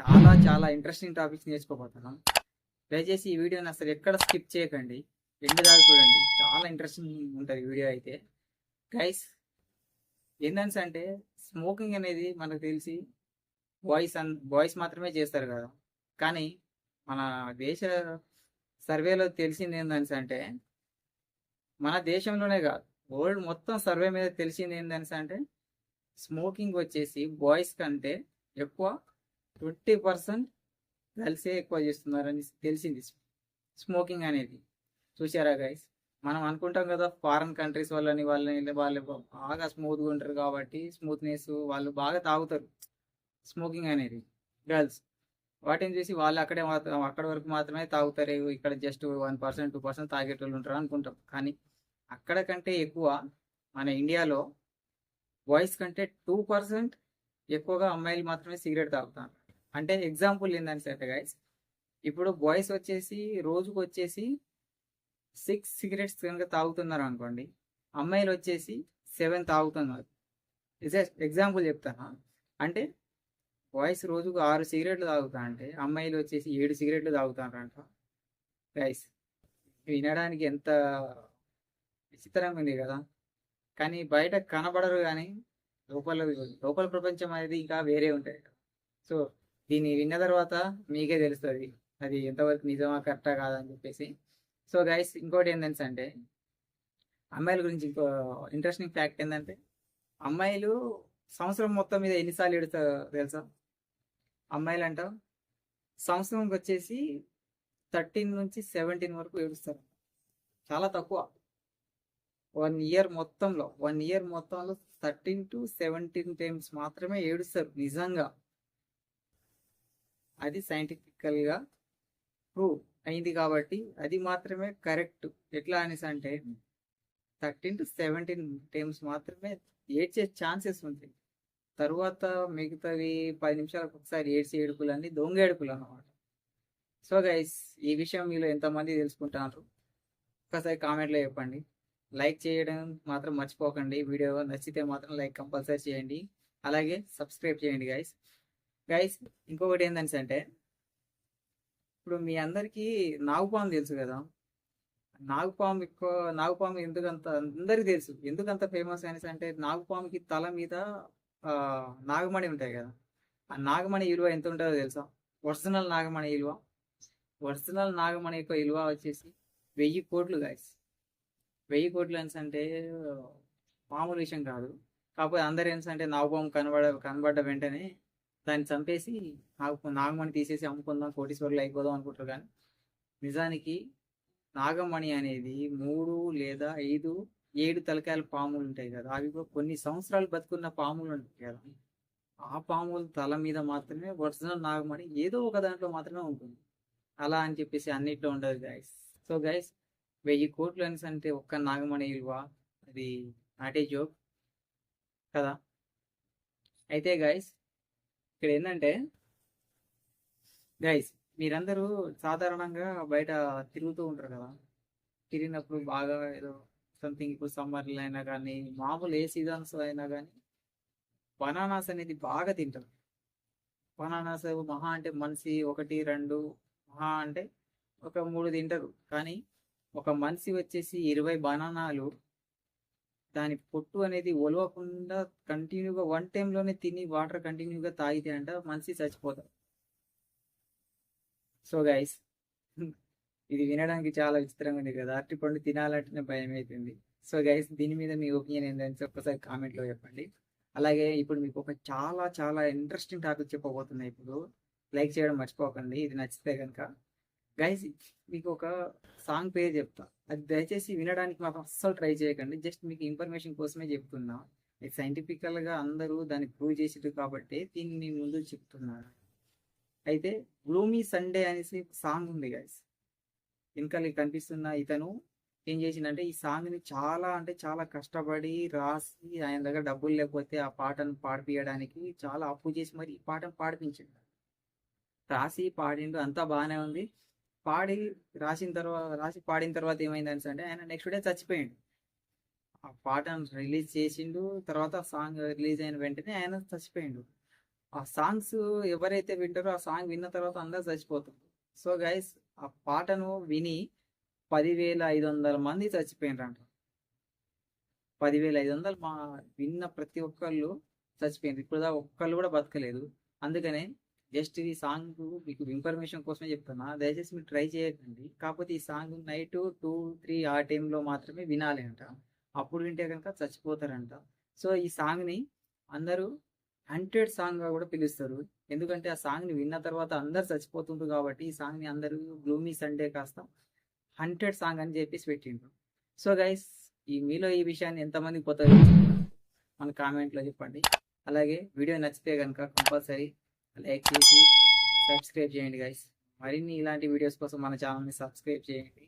చాలా చాలా interesting topics నేర్చుకోబోతున్నాం. దయచేసి ఈ వీడియోని అసలు ఎక్కడ స్కిప్ చేయకండి. ఎండు దాకా చూడండి. చాలా ఇంట్రెస్టింగ్ ఉంటుంది వీడియో అయితే. గైస్ ఏంటంటే అంటే స్మోకింగ్ అనేది మనకు తెలిసి బాయ్స్ అన్ బాయ్స్ మాత్రమే చేస్తారు కదా. కానీ మన దేశ సర్వేలో తెలిసింది ఏంటంటే అంటే మన దేశంలోనే కాదు వరల్డ్ మొత్తం సర్వే మీద తెలిసింది ఏంటంటే అంటే స్మోకింగ్ వచ్చేసి బాయ్స్ కంటే ఎక్కువ ట్వంటీ పర్సెంట్ గర్ల్సే ఎక్కువ చేస్తున్నారని తెలిసింది. స్మోకింగ్ అనేది. చూసారా గైస్ మనం అనుకుంటాం కదా ఫారెన్ కంట్రీస్ వాళ్ళని వాళ్ళని వాళ్ళు బాగా స్మూత్గా ఉంటారు కాబట్టి స్మూత్నెస్ వాళ్ళు బాగా తాగుతారు. స్మోకింగ్ అనేది. గర్ల్స్ వాటిని చూసి వాళ్ళు అక్కడే మాత్రం అక్కడ వరకు మాత్రమే తాగుతారు ఇక్కడ just one percent two percent తాగేటోళ్ళు ఉంటారు అనుకుంటాం. కానీ అక్కడ కంటే ఎక్కువ మన ఇండియాలో బాయ్స్ కంటే టూ పర్సెంట్ ఎక్కువగా అమ్మాయిలు మాత్రమే సిగరెట్ తాగుతారు. అంటే ఎగ్జాంపుల్ ఏంటంటే గైస్ ఇప్పుడు బాయ్స్ వచ్చేసి రోజుకు వచ్చేసి సిక్స్ సిగరెట్స్ కనుక తాగుతున్నారు అనుకోండి. అమ్మాయిలు వచ్చేసి సెవెన్ తాగుతున్నారు. ఎగ్జాంపుల్ చెప్తాను? అంటే బాయ్స్ రోజుకు ఆరు సిగరెట్లు తాగుతా అంటే అమ్మాయిలు వచ్చేసి ఏడు సిగరెట్లు తాగుతారంట. గైస్ వినడానికి ఎంత విచిత్రంగా ఉంది కదా. కానీ బయట కనబడరు కానీ లోపల లోపల ప్రపంచం అనేది ఇంకా వేరే ఉంటాయి. సో దీన్ని విన్న తర్వాత మీకే తెలుస్తుంది. అది ఎంతవరకు నిజమా కరెక్టా కాదా అని చెప్పేసి. సో గైస్ ఇంకోటి ఏంటంటే అంటే అమ్మాయిల గురించి ఇంకో ఇంట్రెస్టింగ్ ఫ్యాక్ట్ ఏంటంటే అమ్మాయిలు సంవత్సరం మొత్తం మీద ఎన్నిసార్లు ఎడుతారో తెలుసా? అమ్మాయిలు అంట సంవత్సరంకి వచ్చేసి థర్టీన్ నుంచి సెవెంటీన్ వరకు ఏడుస్తారు. చాలా తక్కువ. వన్ ఇయర్ మొత్తంలో వన్ ఇయర్ మొత్తంలో థర్టీన్ టు సెవెంటీన్ టైమ్స్ మాత్రమే ఏడుస్తారు నిజంగా. అది సైంటిఫికల్గా ప్రూవ్ అయింది కాబట్టి అది మాత్రమే కరెక్ట్ ఎట్లా అనేసి అంటే థర్టీన్ టు సెవెంటీన్ టైమ్స్ మాత్రమే ఏడ్చే ఛాన్సెస్ ఉంటాయి. తర్వాత మిగతావి పది నిమిషాలకు ఒకసారి ఏడ్చి ఏడుపులు అన్ని దొంగ ఏడుపులు అన్నమాట. సో గైస్ ఈ విషయం మీలో ఎంతమంది తెలుసుకుంటున్నారు ఒకసారి కామెంట్లో చెప్పండి. లైక్ చేయడం మాత్రం మర్చిపోకండి. వీడియో నచ్చితే మాత్రం లైక్ కంపల్సరీ చేయండి. అలాగే సబ్స్క్రైబ్ చేయండి గైస్ గైస్ ఇంకొకటి ఏంటంటే అంటే ఇప్పుడు మీ అందరికీ నాగుపాము తెలుసు కదా. నాగుపాము ఎక్కువ నాగుపాము ఎందుకంత అందరికి తెలుసు. ఎందుకంత ఫేమస్ అనేసి అంటే నాగుపాముకి తల మీద నాగమణి ఉంటాయి కదా. ఆ నాగమణి విలువ ఎంత ఉంటుందో తెలుసా? ఒరిజినల్ నాగమణి విలువ ఒరిజినల్ నాగమణి యొక్క విలువ వచ్చేసి వెయ్యి కోట్లు గాయస్ వెయ్యి కోట్లు అనేసి అంటే మామూలు విషయం కాదు. కాకపోతే అందరు ఏంటంటే అంటే నాగపాము కనబడ కనబడ్డ వెంటనే దాన్ని చంపేసి నాగమణి తీసేసి అమ్ముకుందాం కోటీశ్వరులు అయిపోదాం అనుకుంటారు కానీ నిజానికి నాగమణి అనేది మూడు లేదా ఐదు ఏడు తలకాయల పాములు ఉంటాయి కదా అవి కూడా కొన్ని సంవత్సరాలు బతుకున్న పాములు ఉంటాయి కదా ఆ పాముల తల మీద మాత్రమే ఒరిజినల్ నాగమణి ఏదో ఒక దాంట్లో మాత్రమే ఉంటుంది. అలా అని చెప్పేసి అన్నిట్లో ఉండదు గైస్ సో గైస్ వెయ్యి కోట్లు అని అంటే ఒక్క నాగమణి విలువ అది నాటే జోక్ కదా. అయితే గైస్ ఇక్కడ ఏంటంటే గైస్ మీరందరూ సాధారణంగా బయట తిరుగుతూ ఉంటారు కదా. తిరిగినప్పుడు బాగా ఏదో సంథింగ్ ఇప్పుడు సమ్మర్లో అయినా కానీ మామూలు ఏ సీజన్స్ అయినా కానీ బనానాస్ అనేది బాగా తింటారు బనానాస్ మహా అంటే మనిషి ఒకటి రెండు మహా అంటే ఒక మూడు తింటారు. కానీ ఒక మనిషి వచ్చేసి ఇరవై బనానాలు దాని పొట్టు అనేది ఒలవకుండా కంటిన్యూగా వన్ టైంలోనే తిని వాటర్ కంటిన్యూగా తాగితే అంట మనిషి చచ్చిపోతారు సో గైస్ ఇది వినడానికి చాలా విచిత్రంగా ఉంది కదా. అరటిపండు తినాలంటేనే భయం అవుతుంది సో గైస్ దీని మీద మీ ఒపీనియన్ ఏంటని ఒక్కసారి కామెంట్లో చెప్పండి. అలాగే ఇప్పుడు మీకు ఒక చాలా చాలా ఇంట్రెస్టింగ్ టాపిక్ చెప్పబోతున్నాయి ఇప్పుడు లైక్ చేయడం మర్చిపోకండి. ఇది నచ్చితే కనుక గైస్ మీకు ఒక సాంగ్ పేరు చెప్తా. అది దయచేసి వినడానికి మాకు అస్సలు ట్రై చేయకండి. జస్ట్ మీకు ఇన్ఫర్మేషన్ కోసమే చెప్తున్నా. సైంటిఫికల్ సైంటిఫికల్గా అందరూ దాన్ని ప్రూవ్ చేసేది కాబట్టి దీన్ని నేను ముందు చెప్తున్నాను అయితే గ్లూమీ సండే అనేసి సాంగ్ ఉంది గైస్ వెనకాల కనిపిస్తున్న ఇతను ఏం చేసిందంటే ఈ సాంగ్ని చాలా అంటే చాలా కష్టపడి రాసి ఆయన దగ్గర డబ్బులు లేకపోతే ఆ పాటను పాడిపియడానికి చాలా అప్పు చేసి మరి ఈ పాటను పాడిపించాడు. రాసి పాడిండు అంతా బాగానే ఉంది. పాడి రాసిన తర్వాత రాసి పాడిన తర్వాత ఏమైంది అంటే ఆయన నెక్స్ట్ డే చచ్చిపోయిండు. ఆ పాటను రిలీజ్ చేసిండు తర్వాత సాంగ్ రిలీజ్ అయిన వెంటనే ఆయన చచ్చిపోయిండు. ఆ సాంగ్స్ ఎవరైతే వింటారో ఆ సాంగ్ విన్న తర్వాత అందరు చచ్చిపోతారు. సో గైస్ ఆ పాటను విని పదివేల ఐదు వందల మంది చచ్చిపోయినారంట. పదివేల ఐదు వందలు మా విన్న ప్రతి ఒక్కళ్ళు చచ్చిపోయింది ఇప్పుడు ఒక్కళ్ళు కూడా బతకలేదు. అందుకనే జస్ట్ ఈ సాంగ్ మీకు ఇన్ఫర్మేషన్ కోసమే చెప్తున్నా. దయచేసి మీరు ట్రై చేయకండి. కాకపోతే ఈ సాంగ్ నైట్ టూ త్రీ ఆ టైంలో మాత్రమే వినాలి అంట అప్పుడు వింటే కనుక చచ్చిపోతారంట. సో ఈ సాంగ్ని అందరూ హండ్రెడ్ సాంగ్గా కూడా పిలుస్తారు. ఎందుకంటే ఆ సాంగ్ని విన్న తర్వాత అందరు చచ్చిపోతుండ్రు కాబట్టి ఈ సాంగ్ని అందరూ గ్లూమీ సండే కాస్త హండ్రెడ్ సాంగ్ అని చెప్పేసి పెట్టిండ్రు. సో గైస్ ఈ మీలో ఈ విషయాన్ని ఎంతమంది కొత్త మన కామెంట్లో చెప్పండి. అలాగే వీడియో నచ్చితే కనుక కంపల్సరీ లైక్ చేసి సబ్స్క్రైబ్ చేయండి గైస్ మరిన్ని ఇలాంటి వీడియోస్ కోసం మన ఛానల్ని సబ్స్క్రైబ్ చేయండి.